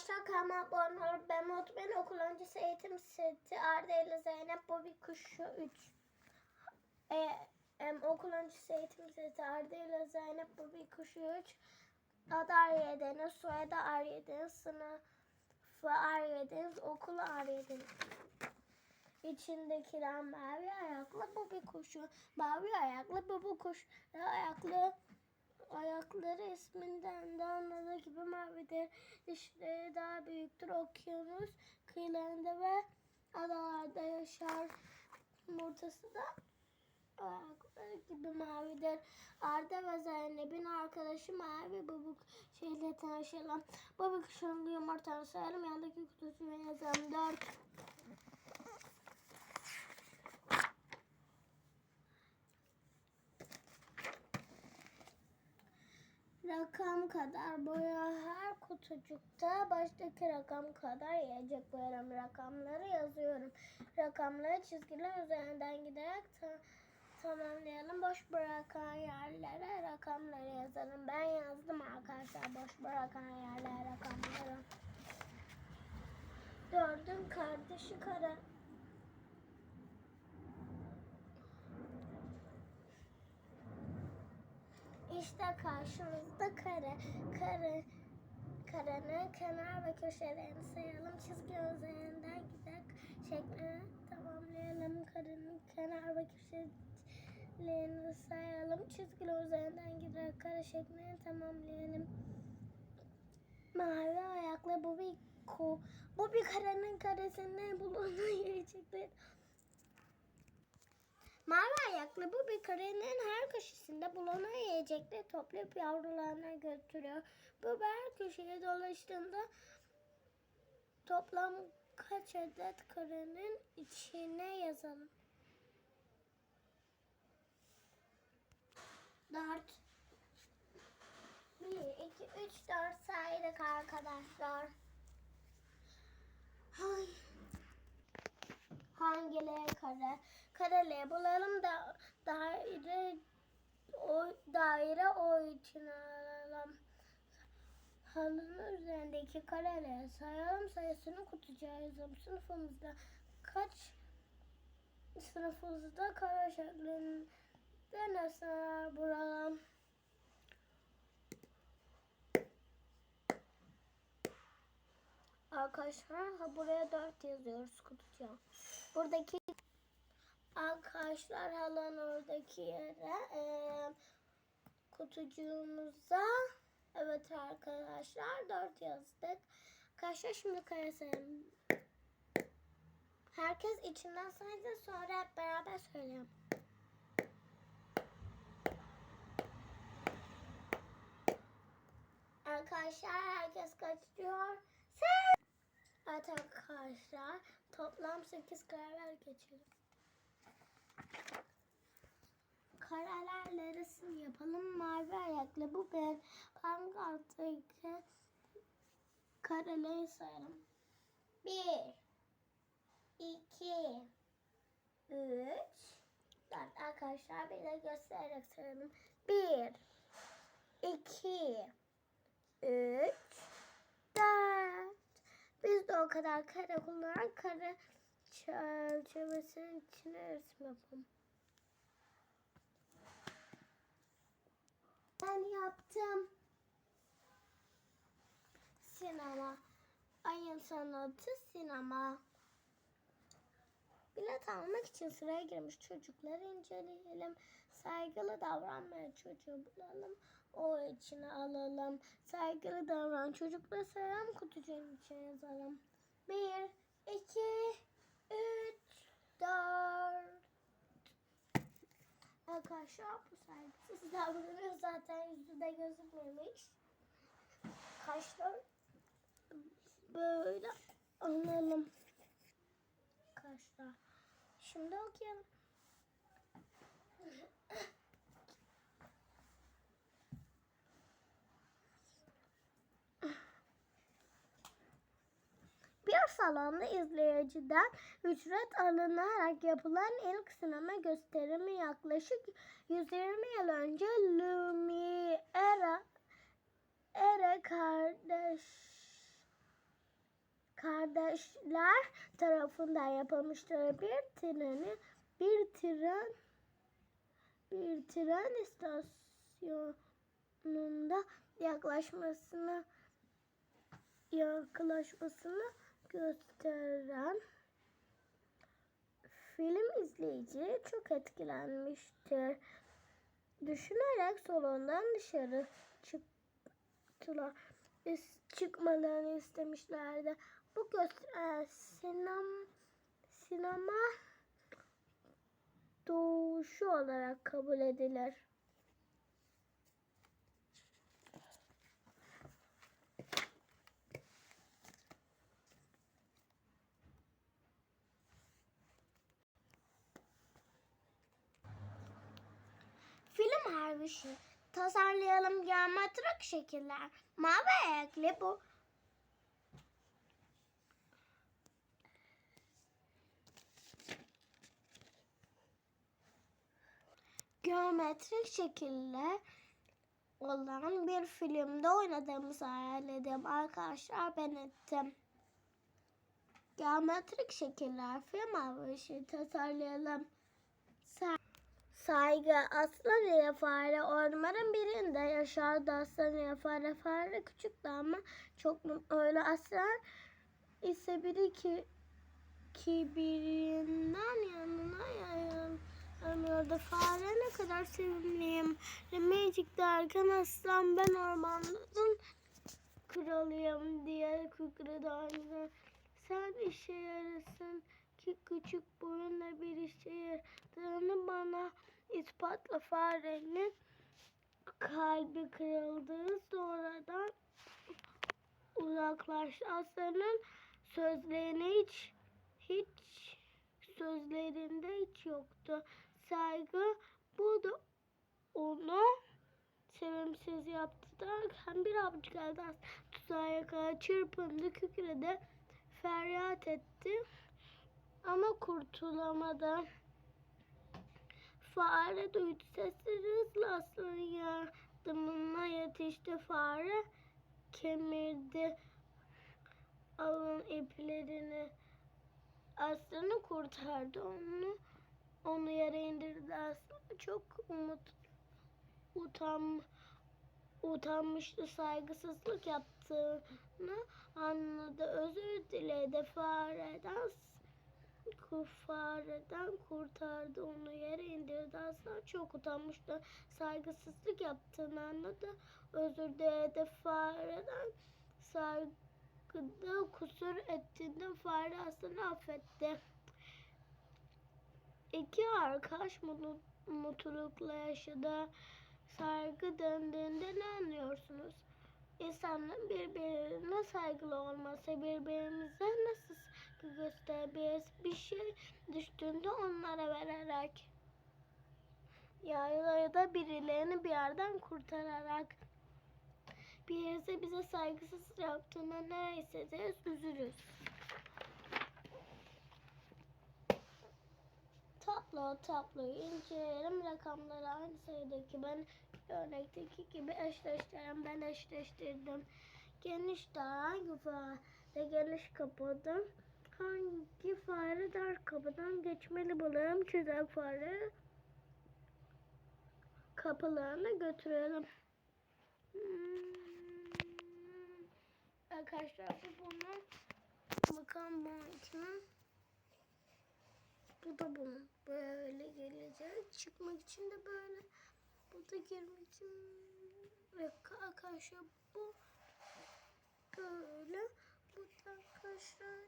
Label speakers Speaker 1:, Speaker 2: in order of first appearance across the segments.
Speaker 1: Arkadaşlar kanalıma abone olup ben Mutlu Ben okul öncesi eğitim seti Arda ile Zeynep Bobby Kuşu 3. E, okul öncesi eğitim seti Arda ile Zeynep Bobby Kuşu 3. Adı Arya Deniz, soyadı Arya Deniz, sınıfı Arya okulu Arya Deniz. İçindekiler mavi ayaklı Bobby kuşu, mavi ayaklı Bobby kuşu, ayaklı Ayakları isminden de anladığı gibi mavidir. Dişleri daha büyüktür. Okyanus kıyılarında ve adalarda yaşar. Yumurtası da ayakları gibi mavidir. Arda ve Zeynep'in arkadaşı mavi babuk şeyle tanışalım. Babuk kuşunun yumurtanı sayalım. Yandaki kutusuna yazalım. Dört. Rakam kadar boya her kutucukta baştaki rakam kadar yiyecek boyarım. Rakamları yazıyorum. Rakamları çizgiler üzerinden giderek ta- tamamlayalım. Boş bırakan yerlere rakamları yazalım. Ben yazdım arkadaşlar boş bırakan yerlere rakamları. Dördün kardeşi kara. İşte karşımızda kare. Kare karenin kenar ve köşelerini sayalım. Çizgi üzerinden giderek şeklini tamamlayalım. Karenin kenar ve köşelerini sayalım. Çizgiler üzerinden giderek kare şeklini tamamlayalım. Mavi ayaklı bu bir ku. Bu bir karenin karesinde bulunan yiyecekler. Mavi ayaklı bu bir karenin her köşesinde bulunan yiyecekleri toplayıp yavrularına götürüyor. Bu her köşeye dolaştığında toplam kaç adet karenin içine yazalım. Dört. Bir, iki, üç, dört saydık arkadaşlar. Ay. Hangileri kare? Kareleri bulalım da daire o daire o için alalım. Halının üzerindeki kareleri sayalım sayısını yazalım. Sınıfımızda kaç sınıfımızda kare şeklinde nesneler bulalım. Arkadaşlar ha buraya 4 yazıyoruz kutucuğa. Buradaki arkadaşlar halan oradaki yere e, kutucuğumuza evet arkadaşlar 4 yazdık. Arkadaşlar şimdi kare sayalım. Herkes içinden saydı sonra hep beraber söyleyelim. Arkadaşlar herkes kaç diyor? Sen. Evet arkadaşlar toplam 8 kareler geçiyor. Karelerle resim yapalım. Mavi ayaklı bu ben pankarttaki kareleri sayalım. 1 2 3 4 arkadaşlar bir de göstererek sayalım. 1 2 3 4 Biz de o kadar kare kullanarak kare çerçevesinin içine resim yapalım. Ben yaptım. Sinema. Ayın sanatı sinema. Bilet almak için sıraya girmiş çocukları inceleyelim. Saygılı davranmayan çocuğu bulalım. O içine alalım. Saygılı davran çocukları sayalım kutucuğun içine yazalım. Bir, iki, üç, dört. Arkadaşlar bu saygısız davranıyor zaten yüzünde gözükmemiş. Kaşlar böyle alalım. Kaşlar. Şimdi okuyalım. Bir salonda izleyiciden ücret alınarak yapılan ilk sinema gösterimi yaklaşık 120 yıl önce Lumiere Ere kardeş kardeşler tarafından yapılmıştır. Bir treni bir tren bir tren istasyonunda yaklaşmasını yaklaşmasını gösteren film izleyici çok etkilenmiştir. Düşünerek salondan dışarı çıktılar. İs- çıkmalarını istemişlerdi. Bu göster sinem, sinema doğuşu olarak kabul edilir. Film harvişi. Tasarlayalım geometrik şekiller. Mavi ayaklı bu. Geometrik şekiller olan bir filmde oynadığımızı hayal edeyim. Arkadaşlar ben ettim. Geometrik şekiller film harvişi tasarlayalım. Sa- Saygı aslan ile fare ormanın birinde yaşardı aslan ile fare fare küçüktü ama çok mutluydu aslan ise biri ki kibirinden yanına yayılamıyordu. Fare ne kadar sevimliyim. Remecik derken aslan ben ormanların kralıyım diye kükredi. Sen işe yarasın ki küçük boyunla bir ispatla farenin kalbi kırıldı. Sonradan uzaklaştı. Aslanın sözlerini hiç hiç sözlerinde hiç yoktu. Saygı bu da onu sevimsiz yaptı derken bir avcı geldi tuzağa yakala çırpındı kükredi feryat etti ama kurtulamadı. Fare duydu sesleri hızla aslanın yardımına yetişti. Fare kemirdi alın iplerini. Aslanı kurtardı onu. Onu yere indirdi aslan. Çok umut utan utanmıştı saygısızlık yaptığını anladı. Özür diledi fareden ku- fareden kurtardı onu yere indirdi. Aslan çok utanmıştı. Saygısızlık yaptığını anladı. Özür diledi fareden saygıda kusur ettiğinde fare aslanı affetti. İki arkadaş mutlu, mutlulukla yaşadı. Saygı döndüğünde ne anlıyorsunuz? İnsanların birbirine saygılı olması, birbirimize nasıl saygı gösterebiliriz? Bir şey düştüğünde onlara vererek. Ya ya da birilerini bir yerden kurtararak. Birisi bize saygısız yaptığında ne hissederiz? Üzülürüz. Tablo tabloyu inceleyelim. Rakamları aynı sayıdaki ben örnekteki gibi eşleştirelim. Ben eşleştirdim. Geniş dar hangi geniş kapıdan hangi fare dar kapıdan geçmeli bulalım. Çizer fare kapılarına götürelim. Hmm. Arkadaşlar bu bunun bakalım bunun içine bu da bunun böyle gelecek. Çıkmak için de böyle. Bu da girmek için ve arkadaşlar bu böyle. Bu da arkadaşlar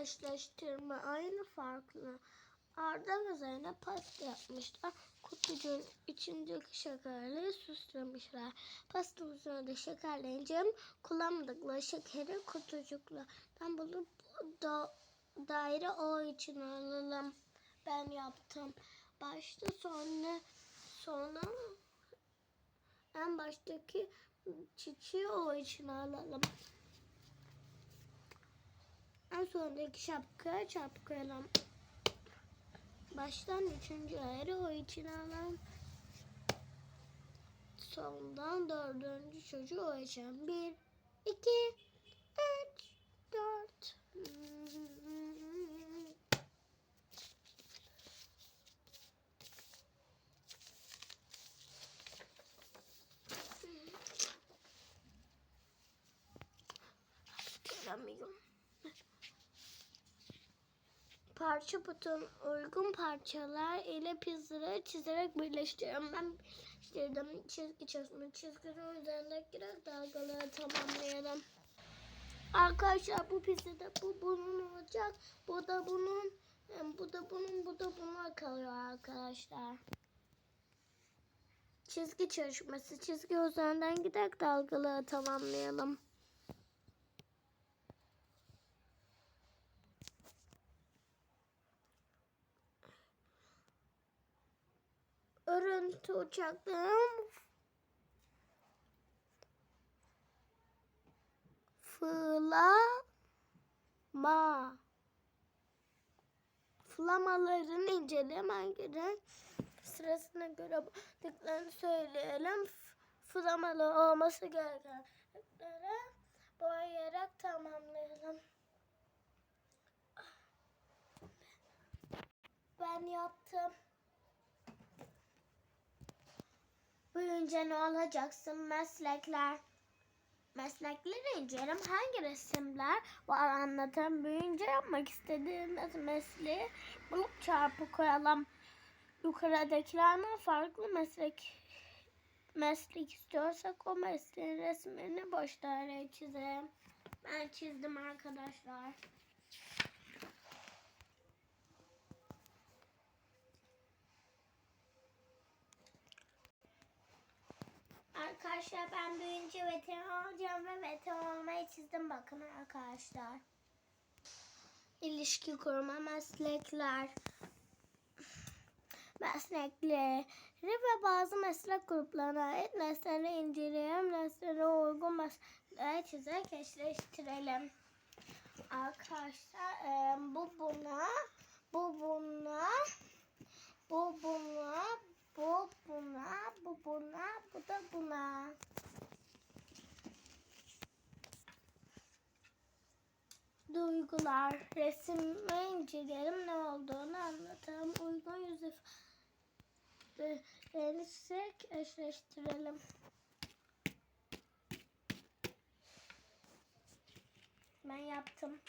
Speaker 1: Eşleştirme aynı farklı. Arda ve Zeynep pasta yapmışlar. Kutucuğun içindeki şekerleri süslemişler. Pastanın üzerinde şekerleyince kullanmadıkları şekeri kutucuklardan bulup da, daire o için alalım. Ben yaptım. Başta sonra sonra en baştaki çiçeği o için alalım. En sondaki şapkaya şapkayalım. Baştan üçüncü ayrı o için alalım. sondan dördüncü çocuğu olacağım. Bir, iki, üç, dört. Hatırlamıyorum. Parça buton uygun parçalar ile pizzaları çizerek birleştiriyorum. Ben birleştirdim. Çizgi çözme çizgileri üzerinde girerek dalgaları tamamlayalım. Arkadaşlar bu pizzada bu bunun olacak. Bu da bunun. Bu da bunun. Bu da bunlar kalıyor arkadaşlar. Çizgi çalışması. Çizgi üzerinden giderek dalgaları tamamlayalım. Örüntü uçaklığım flama flamaların incelemen gerek sırasına göre baktıklarını söyleyelim. Flamalı olması gerekenleri boyayarak tamamlayalım. Ben yaptım. Büyünce ne olacaksın meslekler? Meslekleri inceleyelim. Hangi resimler var anlatan büyünce yapmak istediğimiz mesleği bulup çarpı koyalım. Yukarıdakilerden farklı meslek meslek istiyorsak o mesleğin resmini boş daireye çizelim. Ben çizdim arkadaşlar. Arkadaşlar ben büyüyünce veteriner olacağım ve veteriner olmayı çizdim bakın arkadaşlar. İlişki kurma meslekler meslekleri ve bazı meslek gruplarına ait nesneleri inceleyelim. Nesnelere uygun meslekleri çizerek eşleştirelim. Arkadaşlar e, bu buna, bu buna, bu buna, bu buna, bu buna, bu da buna. Duygular, resmi inceleyelim ne olduğunu anlatalım. Uygun yüz ifadelerini çizerek eşleştirelim. Ben yaptım.